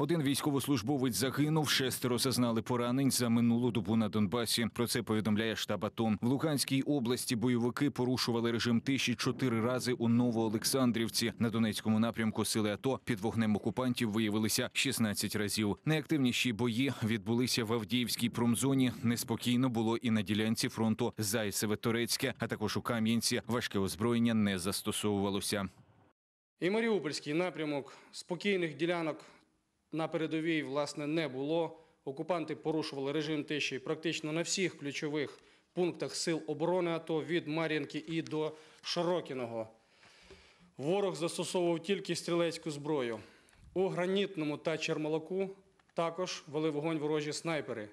Один військовослужбовець загинув, шестеро зазнали поранень за минулу добу на Донбасі. Про це повідомляє штаб АТО. В Луганській області бойовики порушували режим тиші чотири рази у Новоолександрівці. На Донецькому напрямку сили АТО під вогнем окупантів виявилися 16 разів. Найактивніші бої відбулися в Авдіївській промзоні. Неспокійно було і на ділянці фронту Зайцеве-Торецьке, а також у Кам'янці. Важке озброєння не застосовувалося. І Маріупольський напрямок спокійних ділянок на передовій власне не було. Окупанти порушували режим тиші практично на всіх ключових пунктах сил оборони АТО від Мар'їнки і до Широкіного. Ворог застосовував тільки стрілецьку зброю. У гранітному та Чермалаку також вели вогонь ворожі снайпери.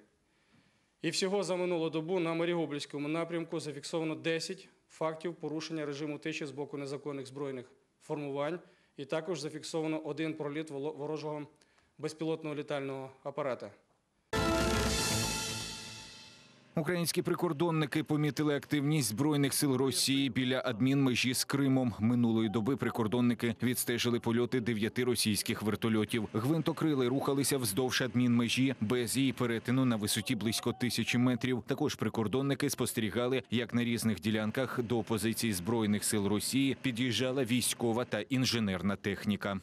І всього за минулу добу на Маріупольському напрямку зафіксовано 10 фактів порушення режиму тиші з боку незаконних збройних формувань, і також зафіксовано один проліт ворожого безпілотного літального апарата. Українські прикордонники помітили активність збройних сил Росії біля адмінмежі з Кримом. Минулої доби прикордонники відстежили польоти дев'яти російських вертольотів. Гвинтокрили рухалися вздовж адмінмежі без її перетину на висоті близько тисячі метрів. Також прикордонники спостерігали, як на різних ділянках до позицій збройних сил Росії під'їжджала військова та інженерна техніка.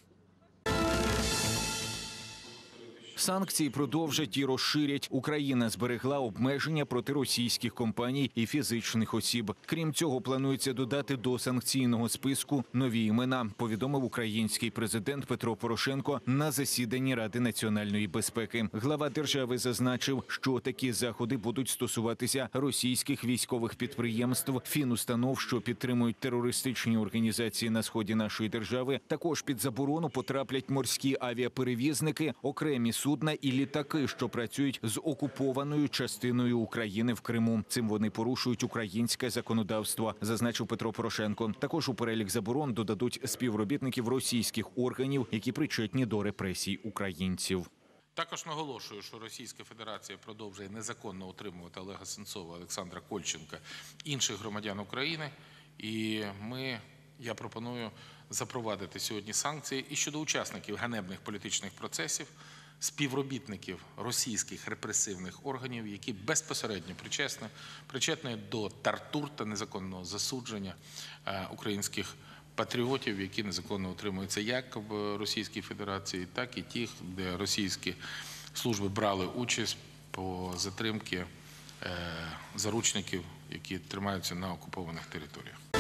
Санкції продовжать і розширять. Україна зберегла обмеження проти російських компаній і фізичних осіб. Крім цього, планується додати до санкційного списку нові імена. Повідомив український президент Петро Порошенко на засіданні Ради національної безпеки. Глава держави зазначив, що такі заходи будуть стосуватися російських військових підприємств, фінустанов, що підтримують терористичні організації на сході нашої держави. Також під заборону потраплять морські авіаперевізники, окремі судна і літаки, що працюють з окупованою частиною України в Криму. Цим вони порушують українське законодавство, зазначив Петро Порошенко. Також у перелік заборон додадуть співробітників російських органів, які причетні до репресій українців. Також наголошую, що Російська Федерація продовжує незаконно утримувати Олега Сенцова, Олександра Кольченка, інших громадян України. І ми, я пропоную запровадити сьогодні санкції і щодо учасників ганебних політичних процесів, співробітників російських репресивних органів, які безпосередньо причесні, причетні до тартур та незаконного засудження е, українських патріотів, які незаконно утримуються як в Російській Федерації, так і тих, де російські служби брали участь по затримки е, заручників, які тримаються на окупованих територіях.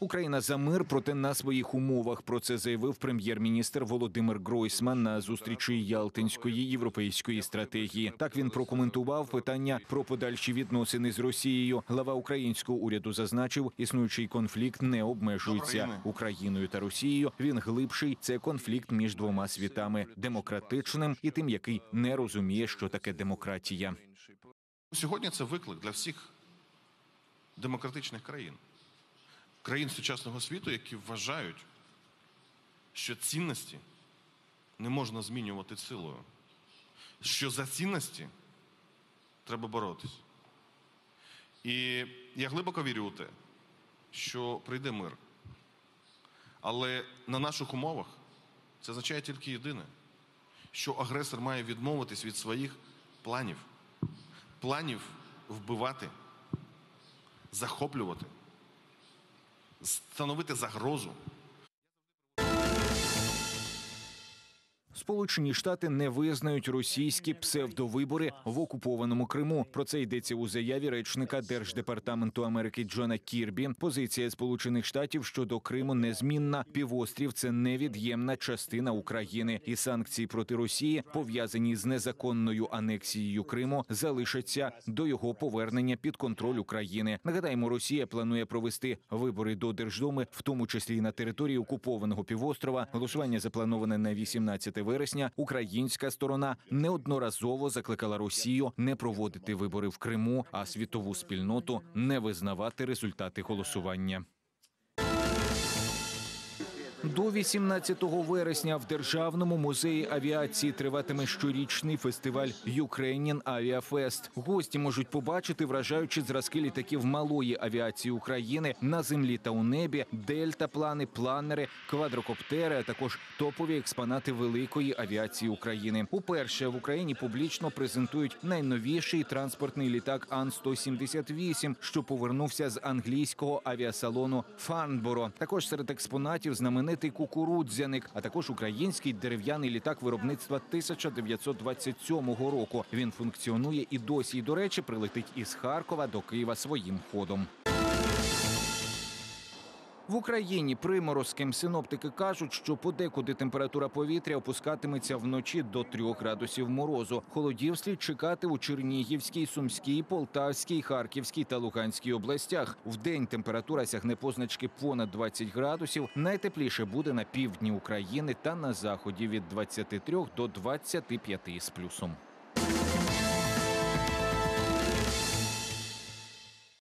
Україна за мир, проте на своїх умовах. Про це заявив прем'єр-міністр Володимир Гройсман на зустрічі Ялтинської європейської стратегії. Так він прокоментував питання про подальші відносини з Росією. Глава українського уряду зазначив, існуючий конфлікт не обмежується Україною та Росією. Він глибший. Це конфлікт між двома світами демократичним і тим, який не розуміє, що таке демократія. Сьогодні це виклик для всіх демократичних країн, країн сучасного світу, які вважають, що цінності не можна змінювати силою, що за цінності треба боротись. І я глибоко вірю у те, що прийде мир. Але на наших умовах це означає тільки єдине, що агресор має відмовитись від своїх планів планів вбивати, захоплювати, становити загрозу. Сполучені Штати не визнають російські псевдовибори в окупованому Криму. Про це йдеться у заяві речника Держдепартаменту Америки Джона Кірбі. Позиція Сполучених Штатів щодо Криму незмінна. Півострів це невід'ємна частина України, і санкції проти Росії, пов'язані з незаконною анексією Криму, залишаться до його повернення під контроль України. Нагадаємо, Росія планує провести вибори до Держдуми, в тому числі і на території окупованого півострова. Голосування заплановане на 18 вересня. Українська сторона неодноразово закликала Росію не проводити вибори в Криму, а світову спільноту не визнавати результати голосування. До 18 вересня в Державному музеї авіації триватиме щорічний фестиваль Ukrainian Aviafest. Гості можуть побачити вражаючі зразки літаків малої авіації України на землі та у небі, дельтаплани, планери, квадрокоптери, а також топові експонати великої авіації України. Уперше в Україні публічно презентують найновіший транспортний літак Ан-178, що повернувся з англійського авіасалону Фарнборо. Також серед експонатів знаменитий кукурудзяник, а також український дерев'яний літак виробництва 1927 року. Він функціонує і досі. І, до речі, прилетить із Харкова до Києва своїм ходом. В Україні приморозким синоптики кажуть, що подекуди температура повітря опускатиметься вночі до 3 градусів морозу. Холодів слід чекати у Чернігівській, Сумській, Полтавській, Харківській та Луганській областях. В день температура сягне позначки понад 20 градусів. Найтепліше буде на півдні України та на заході від 23 до 25 з плюсом.